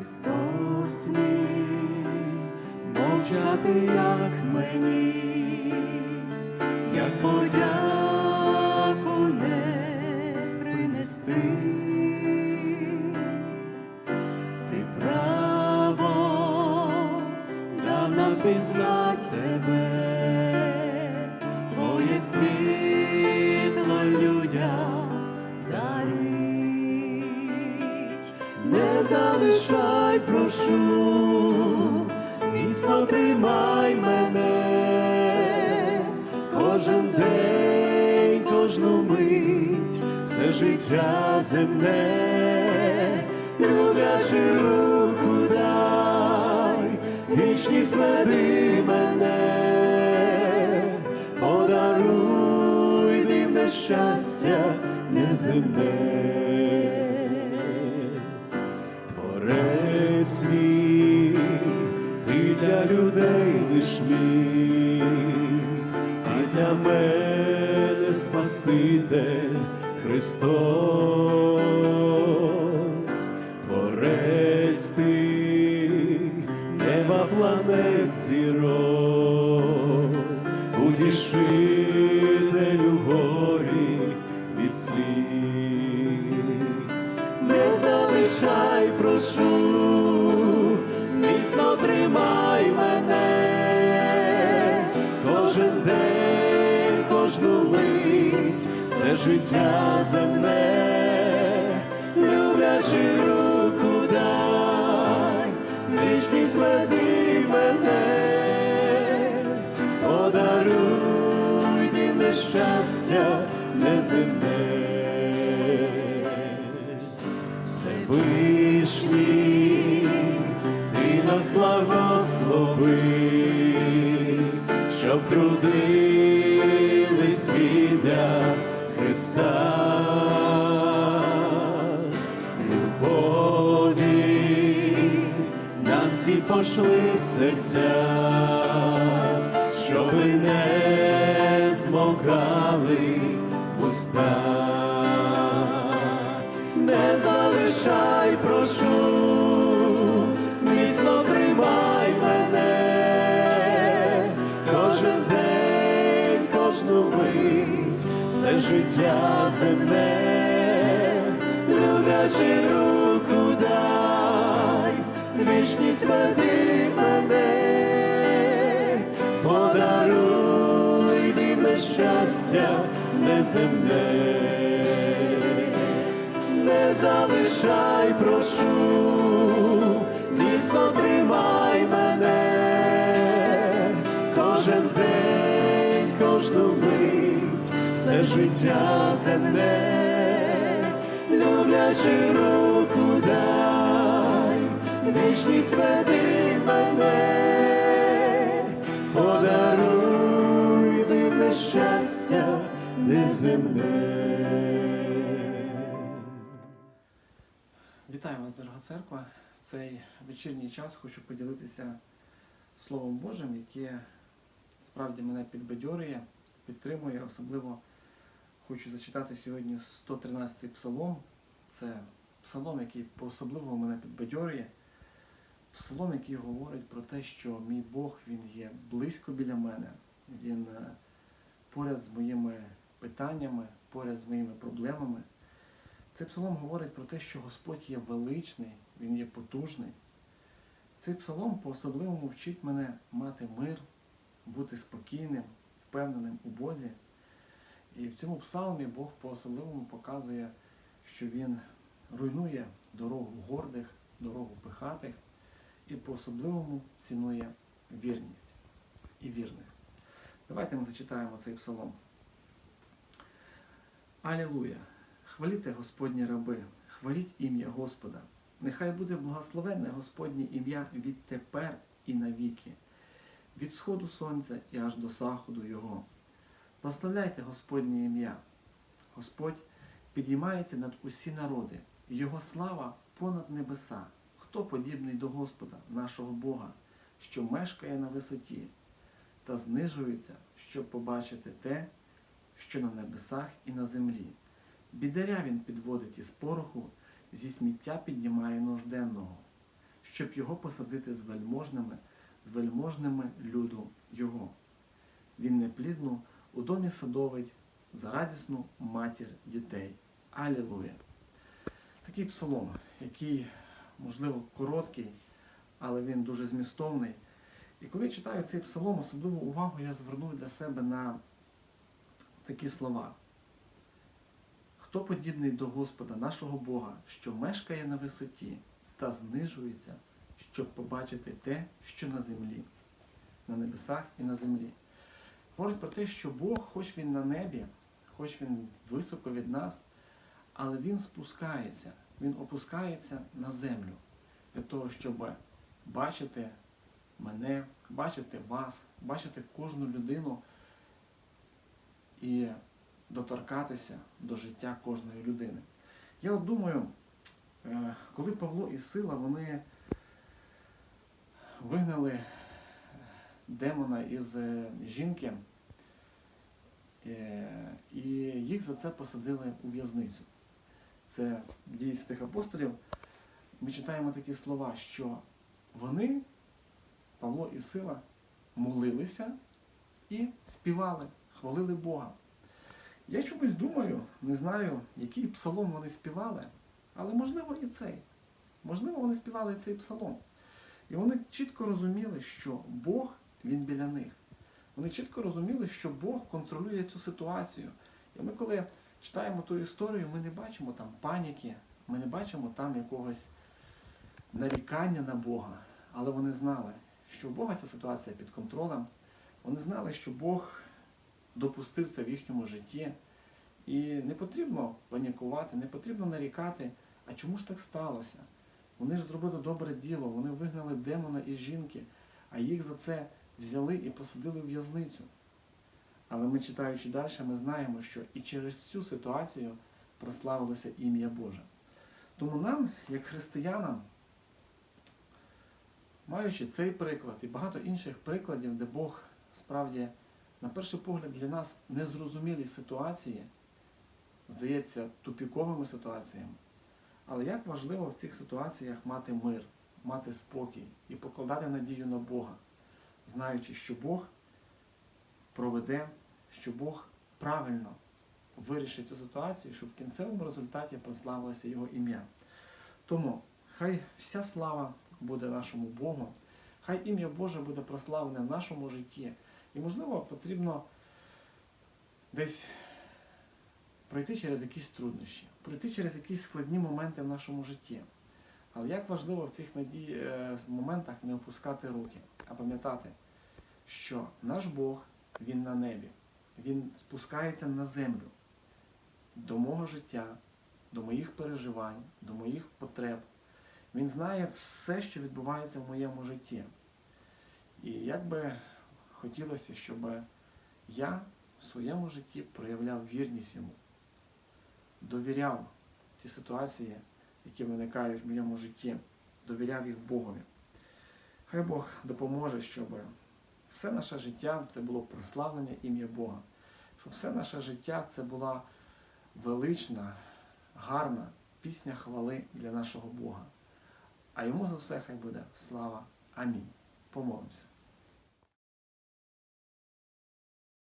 Христос мій, мовчати як мені, як подяку не принести. Ти право дав нам пізнать тебе, твоє світло людям не залишай, прошу, міцно тримай мене, кожен день, кожну мить, все життя земне, люблячи руку дай, вічність веди мене, подаруй дивне щастя неземне. Творець ти, неба планет зірок, утішителю горі від сліз. Не залишай, прошу, міцно тримай мене, кожен день, кожну мить, все життя земне, люблячи руку вічність веди мене, подаруй дивне щастя неземне. Всевишній, ти нас благослови, щоб трудились для Христа. Пошли в серця, щоби не змогали уста. Не залишай, прошу, міцно тримай мене, кожен день, кожну мить, все життя земне, люблячи руку дай, вічність веди мене, подаруй дивне щастя неземне не залишай, прошу, міцно тримай мене, кожен день, кожну мить, все життя земне, люблячи дай, Вітаю вас, дорога церква. В цей вечірній час хочу поділитися Словом Божим, яке справді мене підбадьорює, підтримує. Особливо хочу зачитати сьогодні 113-й псалом. Це псалом, який по-особливому мене підбадьорює. Псалом, який говорить про те, що мій Бог він є близько біля мене, він е, поряд з моїми питаннями, поряд з моїми проблемами. Цей псалом говорить про те, що Господь є величний, Він є потужний. Цей псалом по-особливому вчить мене мати мир, бути спокійним, впевненим у Бозі. І в цьому псалмі Бог по-особливому показує, що Він руйнує дорогу гордих, дорогу пихатих і по-особливому цінує вірність і вірних. Давайте ми зачитаємо цей псалом. Алілуя! Хваліте Господні раби, хваліть ім'я Господа. Нехай буде благословенне Господнє ім'я відтепер і навіки, від сходу сонця і аж до заходу Його. Прославляйте Господнє ім'я. Господь підіймається над усі народи, Його слава понад небеса. Хто подібний до Господа, нашого Бога, що мешкає на висоті, та знижується, щоб побачити те, що на небесах і на землі. Бідаря він підводить із пороху, зі сміття піднімає нужденного. щоб його посадити з вельможними, з вельможними люду його. Він неплідну у домі садовить за радісну матір дітей. Алілуя! Такий псалом, який, можливо, короткий, але він дуже змістовний. І коли читаю цей псалом, особливу увагу я звернув для себе на такі слова. Хто подібний до Господа нашого Бога, що мешкає на висоті та знижується, щоб побачити те, що на землі, на небесах і на землі. Говорить про те, що Бог, хоч він на небі, хоч він високо від нас, але він спускається, він опускається на землю для того, щоб бачити мене, бачити вас, бачити кожну людину і доторкатися до життя кожної людини. Я от думаю, е, коли Павло і Сила вони вигнали демона із е, жінки, е, і їх за це посадили у в'язницю. Це дії святих апостолів. Ми читаємо такі слова, що вони, Павло і Сила, молилися і співали, хвалили Бога. Я чомусь думаю, не знаю, який псалом вони співали, але можливо і цей. Можливо, вони співали цей псалом. І вони чітко розуміли, що Бог він біля них. Вони чітко розуміли, що Бог контролює цю ситуацію. І ми, коли читаємо ту історію, ми не бачимо там паніки, ми не бачимо там якогось нарікання на Бога. Але вони знали, що у Бога ця ситуація під контролем. Вони знали, що Бог допустив це в їхньому житті. І не потрібно панікувати, не потрібно нарікати, а чому ж так сталося? Вони ж зробили добре діло, вони вигнали демона із жінки, а їх за це взяли і посадили в в'язницю. Але ми, читаючи далі, ми знаємо, що і через цю ситуацію прославилося ім'я Боже. Тому нам, як християнам, маючи цей приклад і багато інших прикладів, де Бог справді, на перший погляд, для нас незрозумілі ситуації, здається, тупіковими ситуаціями. Але як важливо в цих ситуаціях мати мир, мати спокій і покладати надію на Бога, знаючи, що Бог проведе, що Бог правильно вирішить цю ситуацію, щоб в кінцевому результаті прославилося Його ім'я. Тому хай вся слава буде нашому Богу, хай ім'я Боже буде прославлене в нашому житті. І, можливо, потрібно десь пройти через якісь труднощі, пройти через якісь складні моменти в нашому житті. Але як важливо в цих надій, е, моментах не опускати руки, а пам'ятати, що наш Бог, Він на небі, Він спускається на землю до мого життя, до моїх переживань, до моїх потреб. Він знає все, що відбувається в моєму житті. І як би хотілося, щоб я в своєму житті проявляв вірність йому, довіряв ті ситуації, які виникають в моєму житті, довіряв їх Богові. Хай Бог допоможе, щоб все наше життя це було прославлення ім'я Бога, Що все наше життя це була велична, гарна пісня хвали для нашого Бога. А йому за все хай буде слава. Амінь. Помолимося.